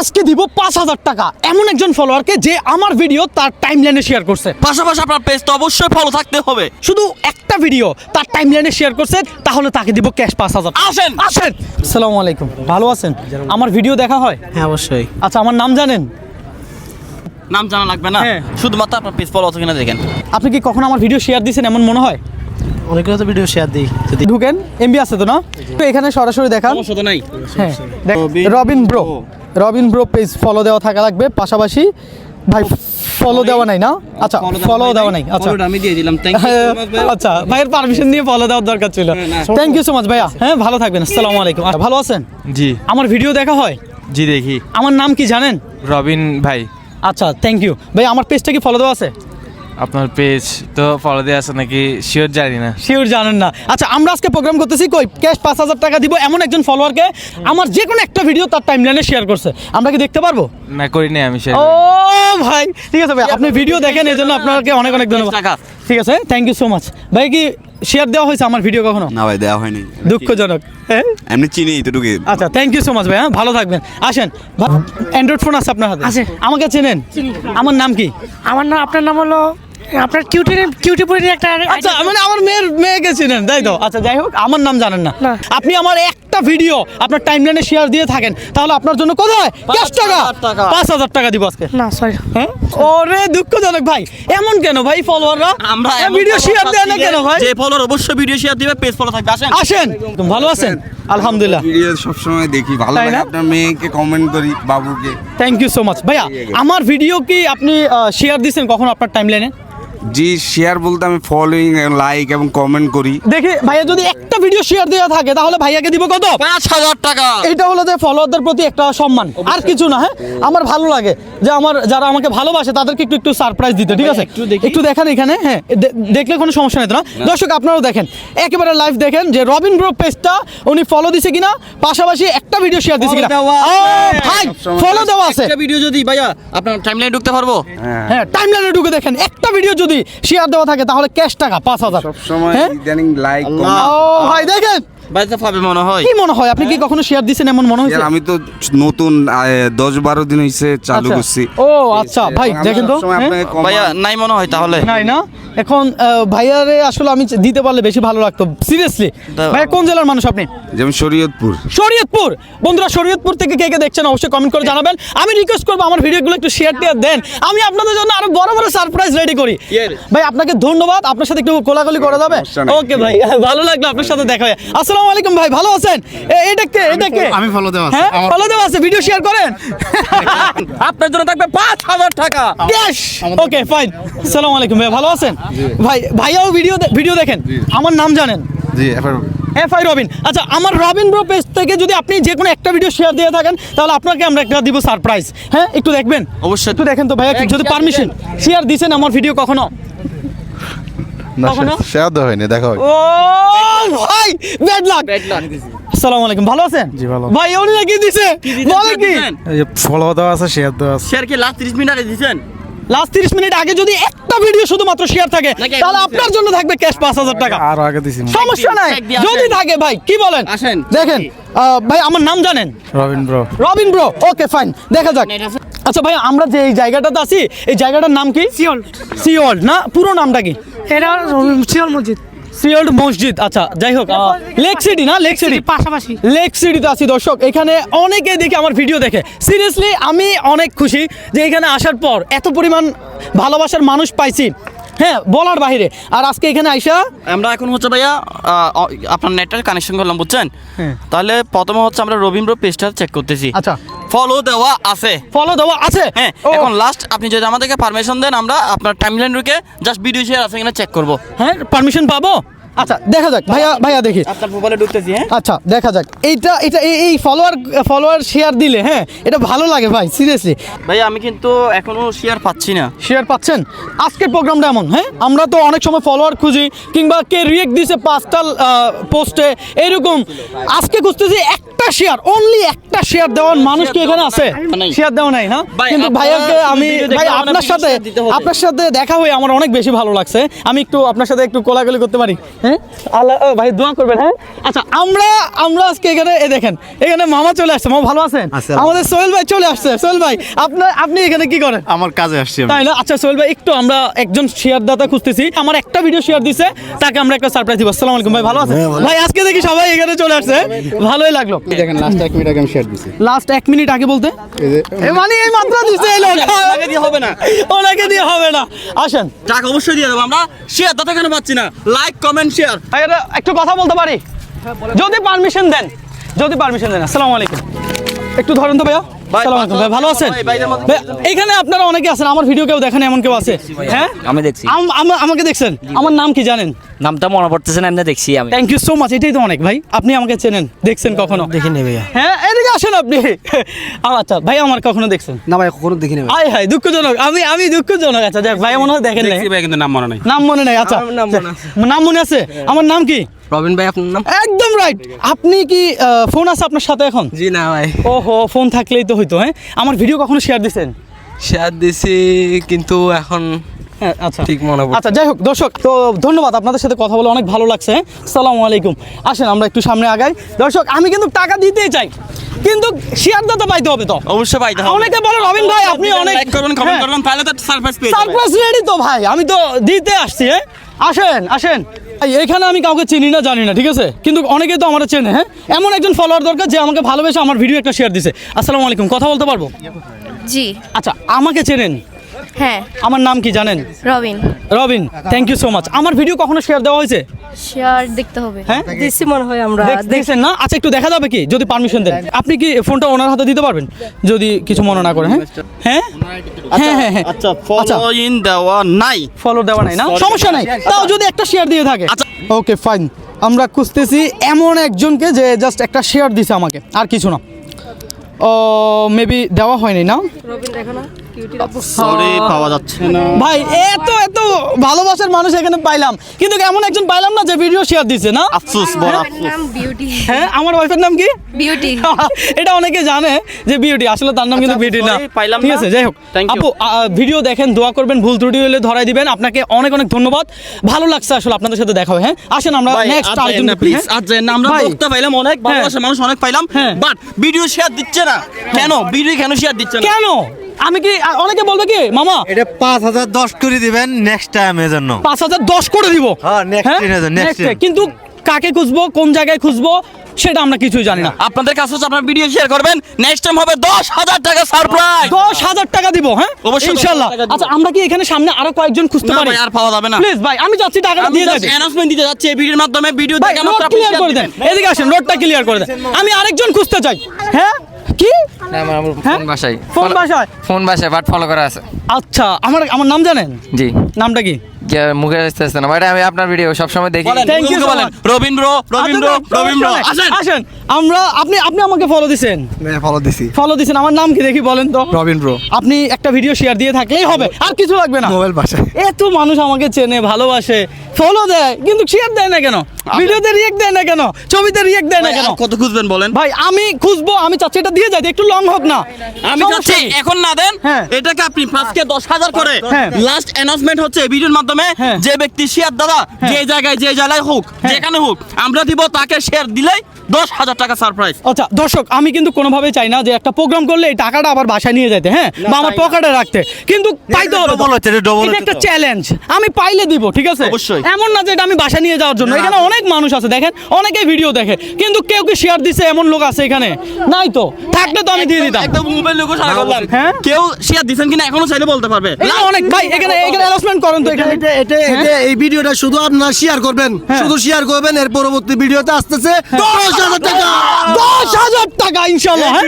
আজকে দিব পাঁচ হাজার টাকা। এমন একজন ফলোয়ারকে যে আমার ভিডিও তার টাইম লাইনে শেয়ার করছে। পাশাপাশি আপনার পেজ তো অবশ্যই ফলো থাকতে হবে। শুধু একটা ভিডিও তার টাইম লাইনে শেয়ার করছে তাহলে তাকে দিব ক্যাশ পাঁচ হাজার আসেন! আসেন! আসসালামু আলাইকুম। ভালো আছেন? আমার ভিডিও দেখা হয়? হ্যাঁ অবশ্যই। আচ্ছা আমার নাম জানেন? নাম জানা লাগবে না? হ্যাঁ। শুধুমাত্র আপনার পেজ ফলো আছে কিনা দেখেন। আপনি কি কখনো আমার ভিডিও শেয়ার দিয়েছেন এমন মনে হয়? অনেকগুলো তো ভিডিও শেয়ার দিই যদি ঢুকেন এমবি আছে তো না? তো এখানে সরাসরি দেখান। সমস্যা তো নাই। হ্যাঁ দেখ- Robin bro. Robin bro page follow দেওয়া থাকা লাগবে। পাশাপাশি ভাই ফলো দেওয়া নাই না? আচ্ছা ফলো দেওয়া নাই আচ্ছা। আমি দিয়ে দিলাম। থ্যাংক হ্যাঁ, আচ্ছা ভাইয়ের পারমিশন নিয়ে ফলো দেওয়ার দরকার ছিল। থ্যাংক ইউ সো মাচ ভাইয়া। হ্যাঁ ভালো থাকবেন আসসালামু আলাইকুম। আচ্ছা, ভালো আছেন? জি। আমার ভিডিও দেখা হয়? জি দেখি। আমার নাম কি জানেন? রবিন ভাই। আচ্ছা থ্যাংক ইউ ভাই আমার পেজটা কি ফলো দেওয়া আছে? আপনার পেজ তো ফলো দিয়ে আছে নাকি? শিওর জানি না। শিওর জানেন না। আচ্ছা আমরা আজকে প্রোগ্রাম করতেছি কই? ক্যাশ পাঁচ হাজার টাকা দিব এমন একজন ফলোয়ারকে আমার যে কোনো একটা ভিডিও তার টাইম লাইনে শেয়ার করছে। আমরা কি দেখতে পারব? না করি নাই আমি ও ভাই ঠিক আছে ভাই আপনি ভিডিও দেখেন এই জন্য আপনাকে অনেক অনেক ধন্যবাদ। টাকা। ঠিক আছে থ্যাংক ইউ সো মাচ ভাই কি শেয়ার দেওয়া হয়েছে আমার ভিডিও কখনো? না ভাই দেওয়া হয়নি। দুঃখজনক। হ্যাঁ? এমনি চিনি এতটুকু আচ্ছা থ্যাংক ইউ সো মাচ ভাই হ্যাঁ ভালো থাকবেন। আসেন অ্যান্ড্রয়েড ফোন আছে আপনার হাতে? আছে। আমাকে চেনেন? আমার নাম কি? আমার নাম আপনার নাম হলো আপনার কিউটি কিউটিপুরের একটা আচ্ছা মানে আমার মেয়ের মেয়েকে চিনেন তাই তো? আচ্ছা যাই হোক আমার নাম জানেন না। আপনি আমার একটা ভিডিও আপনার টাইমলাইনে শেয়ার দিয়ে থাকেন তাহলে আপনার জন্য কত হয় ক্যাশ টাকা। পাঁচ হাজার টাকা দিব আজকে। না সরি হ্যাঁ? ওরে দুঃখজনক ভাই এমন কেন ভাই ফলোয়াররা আমরা ভিডিও শেয়ার দেয় না কেন ভাই? যে ফলোর অবশ্যই ভিডিও শেয়ার দিবে পেজ ফলো থাকবে। আসেন। আসেন। ভালো আছেন? আলহামদুলিল্লাহ। ভিডিও সবসময় দেখি ভালো লাগে আপনার মেয়েকে কমেন্ট করি বাবুকে। থ্যাংক ইউ সো মাচ ভাইয়া আমার ভিডিও কি আপনি শেয়ার দিয়েছেন কখন আপনার টাইমলাইনে জি শেয়ার বলতে আমি ফলোইং লাইক এবং কমেন্ট করি। দেখি ভাইয়া যদি একটা ভিডিও শেয়ার দেওয়া থাকে তাহলে ভাইয়াকে দিব কত? পাঁচ হাজার টাকা। এটা হলো যে ফলোয়ারদের প্রতি একটা সম্মান। আর কিছু না হ্যাঁ? আমার ভালো লাগে যে আমার যারা আমাকে ভালোবাসে তাদেরকে একটু একটু সারপ্রাইজ দিতে ঠিক আছে? একটু একটু দেখেন এখানে হ্যাঁ? দেখলে কোনো সমস্যা নেই তো না? দর্শক আপনারাও দেখেন। একেবারে লাইভ দেখেন যে রবিন ব্রো পেজটা উনি ফলো দিছে কিনা পাশাপাশি একটা ভিডিও শেয়ার দিছে কিনা। ও ভাই ফলো দেওয়া আছে। একটা ভিডিও যদি ভাইয়া আপনার টাইমলাইনে ঢুকতে পারব? হ্যাঁ। হ্যাঁ টাইমলাইনে ঢুকে দেখেন একটা ভিডিও যদি শেয়ার দেওয়া থাকে তাহলে ক্যাশ টাকা পাঁচ হাজার। সবসময় হ্যাঁ? ইদানিং লাইক আল্লাহ। ও ভাই দেখেন। বাড়িতে পাবে মনে হয়। কি মনে হয়? আপনি কি কখনো শেয়ার দিছেন এমন মনে হয়েছে? আমি তো নতুন দশ বারো দিন হয়েছে চালু আচ্ছা। করছি। ও আচ্ছা। ভাই দেখেন তো হ্যাঁ? ভাইয়া নাই মনে হয় তাহলে। নাই না? এখন ভাইয়ারে আসলে আমি দিতে পারলে বেশি ভালো লাগতো। সিরিয়াসলি ভাইয়া কোন জেলার মানুষ আপনি? যেমন শরীয়তপুর। শরীয়তপুর! বন্ধুরা শরীয়তপুর থেকে কে কে দেখছেন অবশ্যই কমেন্ট করে জানাবেন। আমি রিকোয়েস্ট করব আমার ভিডিওগুলো একটু শেয়ার টিয়ার দেন। আমি আপনাদের জন্য আরও বড় বড় সারপ্রাইজ রেডি করি। ভাই আপনাকে ধন্যবাদ। আপনার সাথে একটু কোলাকুলি করা যাবে? ওকে ভাই। ভালো লাগল আপনার সাথে দেখা হয়। আসসালামু আলাইকুম ভাই ভালো আছেন? এটা কে? এটা কে? আমি দেওয়া আছে। হ্যাঁ ফলো দেওয়া আছে ভিডিও শেয়ার করেন। আপনার জন্য থাকবে পাঁচ হাজার টাকা। ক্যাশ ওকে ফাইন আসসালামু আলাইকুম ভাই ভালো আছেন? ভাই ভাইয়াও ভিডিও ভিডিও দেখেন। আমার নাম জানেন? জি এবার এফ আই রবিন আচ্ছা আমার রবিন ব্রো পেজ থেকে যদি আপনি যে কোনো একটা ভিডিও শেয়ার দিয়ে থাকেন তাহলে আপনাকে আমরা একটা দিব সারপ্রাইজ হ্যাঁ একটু দেখবেন? অবশ্যই। একটু দেখেন তো ভাইয়া যদি পারমিশন শেয়ার দিছেন আমার ভিডিও কখনো? না কখনো? শেয়ার দেওয়া হয়নি দেখা হয় ও ভাই ব্যাড লাক আসসালামু আলাইকুম ভালো আছেন? জি, ভালো। ভাই উনি নাকি দিছে? বলে কি? ফলো দেওয়া আছে শেয়ার দেওয়া আছে। শেয়ার কি লাস্ট 30 মিনিট আগে দিয়েছেন লাস্ট 30 মিনিট আগে যদি একটা ভিডিও শুধুমাত্র শেয়ার থাকে তাহলে আপনার জন্য থাকবে ক্যাশ পাঁচ হাজার টাকা। আরও আগে দিছি সমস্যা নাই। যদি থাকে ভাই কি বলেন? আসেন। দেখেন ভাই আমার নাম জানেন? Robin bro Robin bro okay fine দেখা যাক। আচ্ছা ভাই আমরা যে এই জায়গাটাতে আছি এই জায়গাটার নাম কি? সিওল। সিওল না? পুরো নামটা কি? এটা সিওল মসজিদ। সিওল্ড মসজিদ। আচ্ছা যাই হোক লেক সিটি না? লেক সিটি পাশাপাশি। লেক সিটিতে আছি দর্শক। এখানে অনেকে দেখে আমার ভিডিও দেখে। সিরিয়াসলি আমি অনেক খুশি যে এখানে আসার পর এত পরিমাণ ভালোবাসার মানুষ পাইছি। হ্যাঁ বলার বাহিরে। আর আজকে এখানে আইসা আমরা এখন হচ্ছে ভাইয়া আপনার নেটের কানেকশন করলাম বুঝছেন? হ্যাঁ। তাহলে প্রথমে হচ্ছে আমরা রবীন্দ্র পেজটা চেক করতেছি। আচ্ছা। ফলো দেওয়া আছে। ফলো দেওয়া আছে? হ্যাঁ এখন লাস্ট আপনি যদি আমাদেরকে পারমিশন দেন আমরা আপনার টাইমলাইন রুকে জাস্ট ভিডিও শেয়ার আছে কিনা চেক করব। হ্যাঁ পারমিশন পাবো? আচ্ছা দেখা যাক। ভাইয়া ভাইয়া দেখি। আপনার মোবাইলে ঢুকতেছি হ্যাঁ? আচ্ছা দেখা যাক। এইটা এটা এই- ফলোয়ার ফলোয়ার শেয়ার দিলে হ্যাঁ? এটা ভালো লাগে ভাই সিরিয়াসলি ভাই আমি কিন্তু এখনও শেয়ার পাচ্ছি না। শেয়ার পাচ্ছেন? আজকের প্রোগ্রামটা এমন হ্যাঁ? আমরা তো অনেক সময় ফলোয়ার খুঁজি কিংবা কে রিয়েক্ট দিছে পাঁচটা পোস্টে এইরকম আজকে খুঁজতেছি একটা শেয়ার অনলি একটা শেয়ার দেওয়ার মানুষ কি এখানে আছে? শেয়ার দেওয়া নাই হ্যাঁ? কিন্তু ভাইয়াকে আমি ভাই আপনার সাথে। আপনার সাথে দেখা হয়ে আমার অনেক বেশি ভালো লাগছে। আমি একটু আপনার সাথে একটু কোলাগুলি করতে পারি। হ্যাঁ? আল্লাহ ভাই দোয়া করবেন হ্যাঁ? আচ্ছা আমরা আমরা আজকে এখানে এ দেখেন এখানে মামা চলে আসছে। মামা ভালো আছেন? আমাদের সোহেল ভাই চলে আসছে। সোহেল ভাই আপনার আপনি এখানে কি করেন? আমার কাজে আসছি তাই না? আচ্ছা সোহেল ভাই একটু আমরা একজন শেয়ার দাতা খুঁজতেছি। আমার একটা ভিডিও শেয়ার দিছে তাকে আমরা একটা সারপ্রাইজ দিব। আসসালামু আলাইকুম ভাই ভালো আছেন? ভাই আজকে দেখি সবাই এখানে চলে আসছে। ভালোই লাগল। দেখেন লাস্ট এক মিনিট আগে আমি শেয়ার দিছি। লাস্ট এক মিনিট আগে বলতে? এই মানে এই মাত্র দিছে এই লোক। ওনাকে দিয়ে হবে না। ওনাকে দিয়ে হবে না। আসেন। টাকা অবশ্যই দিয়ে দেবো। আমরা শেয়ার দাতা কেন পাচ্ছি না? লাইক কমেন্ট শেয়ার একটু কথা বলতে পারি? যদি পারমিশন দেন যদি পারমিশন দেন আসসালামু আলাইকুম। একটু ধরেন তো ভাইয়া। ভাই, আসসালামু আলাইকুম ভাই ভালো আছেন? ভাই, ভাইদের মধ্যে- ভাই, এখানে আপনারা অনেকে আছেন আমার ভিডিও কেউ দেখেন এমন কেউ আছে? হ্যাঁ? আমি দেখছি। আম- আম- আমাকে দেখছেন? আমার নাম কি জানেন? নামটা মনে পড়তেছে না এমনি দেখছি আমি। থ্যাংক ইউ সো মাচ এটাই তো অনেক ভাই। আপনি আমাকে চেনেন দেখছেন কখনো? দেখিনি ভাইয়া। হ্যাঁ এদিকে আসেন আপনি। আচ্ছা ভাই আমার কখনো দেখছেন? না ভাই কখনো দেখিনি ভাই আয় দুঃখজনক। আমি আমি দুঃখজনক আচ্ছা যাক ভাই মনে হয় দেখেন নাই। কিন্তু নাম মনে নাই। নাম মনে নাই আচ্ছা। নাম মনে আছে। আমার নাম কি? রবিন ভাই আপনার নাম? একদম রাইট আপনি কি ফোন আছে আপনার সাথে এখন? জি না ভাই। ওহো ফোন থাকলেই তো হইতো হ্যাঁ? আমার ভিডিও কখনো শেয়ার দিছেন? শেয়ার দিছি কিন্তু এখন হ্যাঁ আচ্ছা। ঠিক মনে। আচ্ছা যাই হোক দর্শক তো ধন্যবাদ আপনাদের সাথে কথা বলে অনেক ভালো লাগছে হ্যাঁ? সালামু আলাইকুম। আসেন আমরা একটু সামনে আগাই। দর্শক আমি কিন্তু টাকা দিতেই চাই কিন্তু শেয়ার দাতা পাইতে হবে তো। অবশ্যই পাইতে হবে। অনেকে বলে রবিন ভাই আপনি অনেক লাইক করবেন কমেন্ট করবেন তাহলে তো সারপ্রাইজ পেয়ে যাবেন। সারপ্রাইজ রেডি তো ভাই আমি তো দিতে আসছি হ্যাঁ? আসেন আসেন। এখানে আমি কাউকে চিনি না জানি না ঠিক আছে? কিন্তু অনেকেই তো আমার চেনে হ্যাঁ? এমন একজন ফলোয়ার দরকার যে আমাকে ভালোবেসে আমার ভিডিও একটা শেয়ার দিছে। আসসালামু আলাইকুম কথা বলতে পারব? জি। আচ্ছা আমাকে চেনেন? হ্যাঁ। আমার নাম কি জানেন? Robin. Robin thank you so much আমার ভিডিও কখনো শেয়ার দেওয়া হয়েছে? শেয়ার দেখতে হবে। হ্যাঁ? দিচ্ছি মনে হয় আমরা। দেখছেন না? আচ্ছা একটু দেখা যাবে কি? যদি পারমিশন দেন। আপনি কি ফোনটা ওনার হাতে দিতে পারবেন? যদি কিছু মনে না করে হ্যাঁ? হ্যাঁ? হ্যাঁ হ্যাঁ হ্যাঁ। আচ্ছা ফলো ইন দেওয়া নাই। ফলো দেওয়া নাই না? সমস্যা নাই। তাও যদি একটা শেয়ার দিয়ে থাকে। আচ্ছা। ওকে ফাইন আমরা খুঁজতেছি এমন একজনকে যে জাস্ট একটা শেয়ার দিছে আমাকে। আর কিছু না। ও মেবি দেওয়া হয়নি না। সরি পাওয়া যাচ্ছে না। ভাই এত এত ভালোবাসার মানুষ এখানে পাইলাম। কিন্তু এমন একজন পাইলাম না যে ভিডিও শেয়ার দিছে না? আফসোস বড় আফসোস। বিউটি হ্যাঁ আমার ওয়াইফের নাম কি? বিউটি এটা অনেকে জানে যে বিউটি আসলে তার নাম কিন্তু বিউটি না। পাইলাম ঠিক আছে যাই হোক। আপু ভিডিও দেখেন দোয়া করবেন ভুল ত্রুটি হলে ধরাই দিবেন। আপনাকে অনেক অনেক ধন্যবাদ। ভালো লাগছে আসলে আপনাদের সাথে দেখা হয় হ্যাঁ? আসেন আমরা নেক্সট প্লিজ আজ যাইয়েন না আমরা বক্তা পাইলাম অনেক ভালোবাসার মানুষ অনেক পাইলাম হ্যাঁ। বাট ভিডিও শেয়ার দিচ্ছে না। কেন? ভিডিও কেন শেয়ার দিচ্ছে না? কেন? আমি কি অনেকে বলবে কি মামা? এটা পাঁচ হাজার দশ করে দিবেন নেক্সট টাইমের জন্য। পাঁচ হাজার দশ করে দিব। হ্যাঁ, এর year। কিন্তু কাকে খুঁজবো কোন জায়গায় খুঁজবো সেটা আমরা কিছুই জানি না। আপনাদের কাছে হচ্ছে আপনার ভিডিও শেয়ার করবেন নেক্সট টাইম হবে দশ হাজার টাকা সারপ্রাইজ দশ হাজার টাকা দিব হ্যাঁ? অবশ্যই ইনশাল্লাহ। আচ্ছা আমরা কি এখানে সামনে আরও কয়েকজন খুঁজতে পারি? আর পাওয়া যাবে না। প্লিজ ভাই আমি যাচ্ছি টাকাটা দিয়ে যাচ্ছি। অ্যানাউন্সমেন্ট দিতে যাচ্ছি এই ভিডিওর মাধ্যমে। ভিডিও দেখে ক্লিয়ার করে দেন। এদিকে আসেন রোডটা ক্লিয়ার করে দেন। আমি আরেকজন খুঁজতে চাই। হ্যাঁ? কি? হ্যাঁ? ফোন বাসায়। ফোন বাসায়? ফোন বাসায় বাট ফলো করা আছে। আচ্ছা আমার আমার নাম জানেন? জি। নামটা কি? মুখে আসতে আসতে না আমি আপনার ভিডিও সবসময় দেখি। থ্যাংক ইউ বলেন। much. Robin bro Robin bro আচ্ছা, রবিন ব্রো আসেন। আসেন। আমরা আপনি আপনি আমাকে ফলো দিছেন? ফলো দিছি। ফলো দিছেন আমার নাম কি দেখি বলেন তো? রবিন ব্রো আপনি একটা ভিডিও শেয়ার দিয়ে থাকলেই হবে আর কিছু লাগবে না। মোবাইল বাসায়। এত মানুষ আমাকে চেনে ভালোবাসে ফলো দেয় কিন্তু শেয়ার দেয় না কেন? ভিডিওতে রিয়েক্ট দেয় না কেন? ছবিতে রিয়েক্ট দেয় না কেন? কত খুঁজবেন বলেন? ভাই আমি খুঁজবো আমি চাচ্ছি এটা দিয়ে যাইতে একটু লং হোক না। আমি চাচ্ছি এখন না দেন হ্যাঁ। এটাকে আপনি ফার্স্টকে দশ হাজার করে হ্যাঁ। লাস্ট অ্যানাউন্সমেন্ট হচ্ছে ভিডিওর মাধ্যমে হ্যাঁ। যে ব্যক্তি শেয়ার দাদা যে জায়গায় যে জায়গায় হোক যেখানে হোক আমরা দিব তাকে শেয়ার দিলেই দশ হাজার টাকা সারপ্রাইজ আচ্ছা দর্শক আমি কিন্তু কোনোভাবে চাই না যে একটা প্রোগ্রাম করলে এই টাকাটা আবার বাসায় নিয়ে যেতে হ্যাঁ? বা আমার পকেটে রাখতে। কিন্তু পাইতে হবে এটা একটা চ্যালেঞ্জ আমি পাইলে দিব ঠিক আছে? অবশ্যই। এমন না যে এটা আমি বাসা নিয়ে যাওয়ার জন্য। এখানে অনেক মানুষ আছে দেখেন? অনেকেই ভিডিও দেখে। কিন্তু কেউ কি শেয়ার দিছে? এমন লোক আছে এখানে? নাই তো। থাকলে তো আমি দিয়ে দিতাম। একদম মোবাইল লোক সারা করলাম হ্যাঁ? কেউ শেয়ার দিছেন কিনা এখনও চাইলে বলতে পারবে। এখানে অনেক ভাই এখানে এখানে অ্যানাউন্সমেন্ট করেন তো এখানে। এটা এটা এটা এই ভিডিওটা শুধু আপনারা শেয়ার করবেন। শুধু শেয়ার করবেন এর পরবর্তী ভিডিওতে আসতেছে দশ হাজার টাকা। দশ হাজার টাকা ইনশাল্লাহ হ্যাঁ?